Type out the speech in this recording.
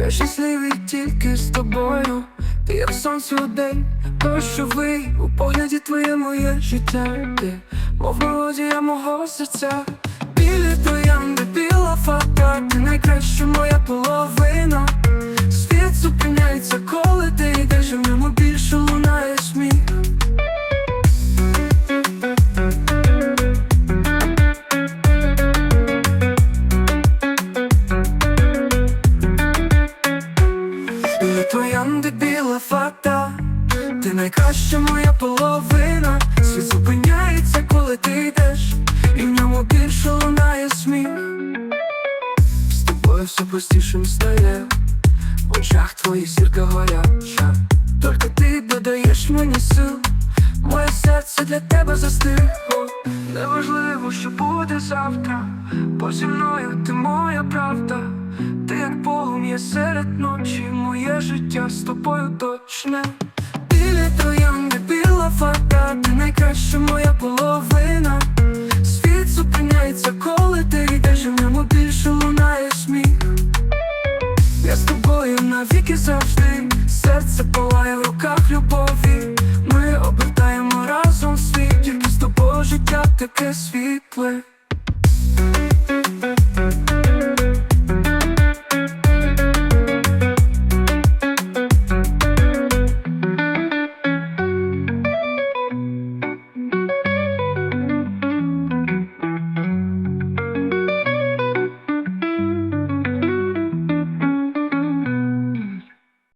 Я щасливий тільки з тобою, ти як сонце у день, дощовий у погляді твоє моє життя, ти мов мелодія мого серця. Білі троянди, біла фата, ти найкраща найкраща моя половина. Світ зупиняється, коли ти йдеш, і в ньому більше лунає сміх. З тобою все простішим стає, в очах твоїх зірка горяча. Тільки ти додаєш мені сил, моє серце для тебе застигло. Неважливо, що буде завтра, бо зі мною ти моя правда. Ти як полум'я серед ночі, моє життя з тобою точне троянди біла фарта, ти найкраща моя половина. Світ зупиняється, коли ти йдеш, в ньому більше лунає сміх. Я з тобою навіки завжди, серце палає в руках любові. Ми обертаємо разом світ, тільки з тобою життя таке світле.